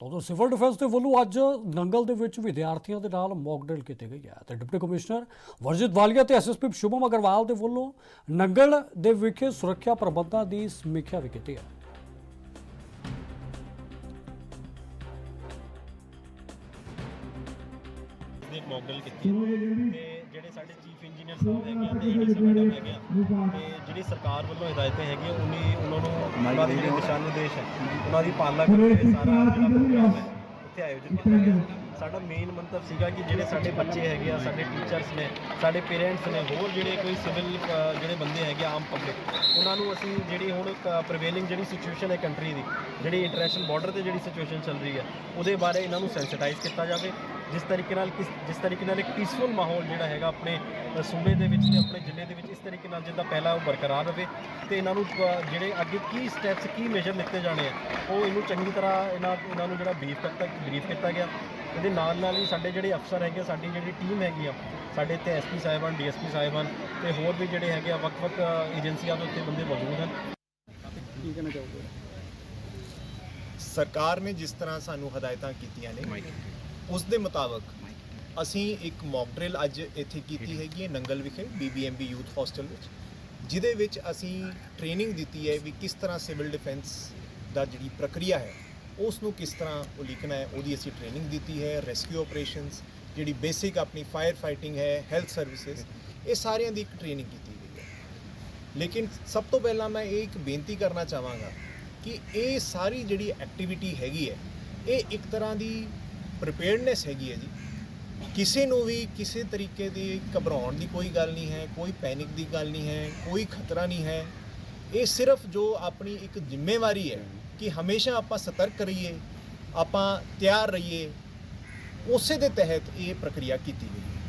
ਤਾਂ ਉਦੋਂ civil defence ਦੇ ਵੱਲੋਂ ਅੱਜ ਨੰਗਲ ਦੇ ਵਿੱਚ ਵਿਦਿਆਰਥੀਆਂ ਦੇ ਨਾਲ ਮੌਕ ਡਰਿਲ ਕੀਤੀ ਗਈ ਹੈ। ਤੇ ਡਿਪਟੀ ਕਮਿਸ਼ਨਰ ਵਰਜਿਤ ਵਾਲੀਆ ਤੇ ਐਸਐਸਪੀ ਸ਼ੁਭਮ ਅਗਰਵਾਲ ਦੇ ਵੱਲੋਂ ਨੰਗਲ ਦੇ ਵਿਖੇ ਸੁਰੱਖਿਆ ਪ੍ਰਬੰਧਾਂ ਦੀ ਸਮੀਖਿਆ ਵੀ ਕੀਤੀ ਹੈ। ਦੀ ਇੱਕ ਮੌਕਡਲ ਕੀਤੀ ਹੈ। ਤੇ ਜਿਹੜੇ ਸਾਡੇ ਚੀਫ ਇੰਜੀਨੀਅਰ ਸਾਹਿਬ ਹੈਗੇ ਆ ਤੇ ਏਡੀਸੀ ਮੈਡਮ ਹੈਗੇ ਆ ਤੇ ਜਿਹੜੀ ਸਰਕਾਰ ਵੱਲੋਂ ਹਦਾਇਤਾਂ ਹੈਗੀਆਂ ਉਹਨੇ ਉਹਨਾਂ ਨੂੰ ਉਹਨਾਂ ਦੇ ਜਿਹੜੇ ਦਿਸ਼ਾ ਨਿਰਦੇਸ਼ ਹੈ ਉਹਨਾਂ ਦੀ ਪਾਲਣਾ ਕਰਦੇ ਹੋਏ ਸਾਰਾ ਜਿਹੜਾ ਪ੍ਰੋਗਰਾਮ ਹੈ ਉੱਥੇ ਆਯੋਜਿਤ ਕੀਤਾ ਗਿਆ। ਸਾਡਾ ਮੇਨ ਮੰਤਵ ਸੀਗਾ ਕਿ ਜਿਹੜੇ ਸਾਡੇ ਬੱਚੇ ਹੈਗੇ ਆ ਸਾਡੇ ਟੀਚਰਸ ਨੇ ਸਾਡੇ ਪੇਰੈਂਟਸ ਨੇ ਹੋਰ ਜਿਹੜੇ ਕੋਈ ਸਿਵਲ ਜਿਹੜੇ ਬੰਦੇ ਹੈਗੇ ਆ, ਆਮ ਪਬਲਿਕ ਉਹਨਾਂ ਨੂੰ ਅਸੀਂ ਜਿਹੜੀ ਹੁਣ ਪ੍ਰੀਵੇਲਿੰਗ ਜਿਹੜੀ ਸਿਚੁਏਸ਼ਨ ਹੈ ਕੰਟਰੀ ਦੀ ਜਿਹੜੀ ਇੰਟਰਨੈਸ਼ਨਲ ਬਾਰਡਰ ਤੇ ਜਿਹੜੀ ਸਿਚੁਏਸ਼ਨ ਚੱਲ ਰਹੀ ਹੈ ਉਹਦੇ ਬਾਰੇ ਇਹਨਾਂ ਨੂੰ ਸੈਂਸਿਟਾਈਜ਼ ਕੀਤਾ ਜਾਵੇ। ਜਿਸ ਤਰੀਕੇ ਨਾਲ ਕਿਸ ਜਿਸ ਤਰੀਕੇ ਨਾਲ ਇੱਕ ਪੀਸਫੁਲ ਮਾਹੌਲ ਜਿਹੜਾ ਹੈਗਾ ਆਪਣੇ ਸੂਬੇ ਦੇ ਵਿੱਚ ਤੇ ਆਪਣੇ ਜ਼ਿਲ੍ਹੇ ਦੇ ਵਿੱਚ ਇਸ ਤਰੀਕੇ ਨਾਲ ਜਿੱਦਾਂ ਪਹਿਲਾਂ ਉਹ ਬਰਕਰਾਰ ਰਹੇ ਤੇ ਇਹਨਾਂ ਨੂੰ ਅ, ਜਿਹੜੇ ਅੱਗੇ ਕੀ ਸਟੈਪਸ ਕੀ ਮੇਜਰ ਲਿੱਤੇ ਜਾਣੇ ਆ ਉਹ ਇਹਨੂੰ ਚੰਗੀ ਤਰ੍ਹਾਂ ਇਹਨਾਂ ਇਹਨਾਂ ਨੂੰ ਜਿਹੜਾ ਬਰੀਫ ਤੱਕ ਬਰੀਫ ਕੀਤਾ ਗਿਆ। ਇਹਦੇ ਨਾਲ ਨਾਲ ਹੀ ਸਾਡੇ ਜਿਹੜੇ ਅਫਸਰ ਹੈਗੇ ਆ, ਸਾਡੀ ਜਿਹੜੀ ਟੀਮ ਹੈਗੀ ਆ ਸਾਡੇ ਇੱਥੇ ਐਸਪੀ ਸਾਹਿਬਾਨ ਡੀਐਸਪੀ ਸਾਹਿਬਾਨ ਤੇ ਹੋਰ ਵੀ ਜਿਹੜੇ ਹੈਗੇ ਆ ਵੱਖ-ਵੱਖ ਏਜੰਸੀਆਂ ਦੇ ਉੱਤੇ ਬੰਦੇ ਮੌਜੂਦ ਹਨ। ਕੀ ਕਹਿਣਾ ਚਾਹੋਗੇ? ਸਰਕਾਰ ਨੇ ਜਿਸ ਤਰ੍ਹਾਂ ਸਾਨੂੰ ਹਦਾਇਤਾਂ ਕੀਤੀਆਂ ਨੇ ਉਸ ਦੇ ਮੁਤਾਬਕ ਅਸੀਂ ਇੱਕ ਮੌਕ ਡਰਿਲ ਅੱਜ ਇੱਥੇ ਕੀਤੀ ਹੈਗੀ ਹੈ ਨੰਗਲ ਵਿਖੇ ਬੀਬੀਐਮਬੀ ਯੂਥ ਹੋਸਟਲ ਵਿੱਚ, ਜਿਹਦੇ ਵਿੱਚ ਅਸੀਂ ਟ੍ਰੇਨਿੰਗ ਦਿੱਤੀ ਹੈ ਵੀ ਕਿਸ ਤਰ੍ਹਾਂ ਸਿਵਲ ਡਿਫੈਂਸ ਦਾ ਜਿਹੜੀ ਪ੍ਰਕਿਰਿਆ ਹੈ ਉਸ ਨੂੰ ਕਿਸ ਤਰ੍ਹਾਂ ਉਲੀਕਣਾ ਹੈ, ਉਹਦੀ ਅਸੀਂ ਟ੍ਰੇਨਿੰਗ ਦਿੱਤੀ ਹੈ ਰੈਸਕਿਊ ਆਪਰੇਸ਼ਨਸ ਜਿਹੜੀ ਬੇਸਿਕ ਆਪਣੀ ਫਾਇਰ ਫਾਈਟਿੰਗ ਹੈ ਹੈਲਥ ਸਰਵਿਸਿਜ਼ ਇਹ ਸਾਰਿਆਂ ਦੀ ਇੱਕ ਟ੍ਰੇਨਿੰਗ ਕੀਤੀ ਗਈ ਹੈ। ਲੇਕਿਨ ਸਭ ਤੋਂ ਪਹਿਲਾਂ ਮੈਂ ਇਹ ਇੱਕ ਬੇਨਤੀ ਕਰਨਾ ਚਾਹਾਂਗਾ ਕਿ ਇਹ ਸਾਰੀ ਜਿਹੜੀ ਐਕਟੀਵਿਟੀ ਹੈਗੀ ਹੈ, ਇਹ ਇੱਕ ਤਰ੍ਹਾਂ ਦੀ ਪ੍ਰਿਪੇਅਰਡਨੈਸ ਹੈਗੀ ਹੈ ਜੀ। ਕਿਸੇ ਨੂੰ ਵੀ ਕਿਸੇ ਤਰੀਕੇ ਦੀ ਘਬਰਾਉਣ ਦੀ ਕੋਈ ਗੱਲ ਨਹੀਂ ਹੈ, ਕੋਈ ਪੈਨਿਕ ਦੀ ਗੱਲ ਨਹੀਂ ਹੈ, ਕੋਈ ਖਤਰਾ ਨਹੀਂ ਹੈ। ਇਹ ਸਿਰਫ ਜੋ ਆਪਣੀ ਇੱਕ ਜ਼ਿੰਮੇਵਾਰੀ ਹੈ ਕਿ ਹਮੇਸ਼ਾ ਆਪਾਂ ਸਤਰਕ ਰਹੀਏ, ਆਪਾਂ ਤਿਆਰ ਰਹੀਏ, ਉਸੇ ਦੇ ਤਹਿਤ ਇਹ ਪ੍ਰਕਿਰਿਆ ਕੀਤੀ ਗਈ ਹੈ।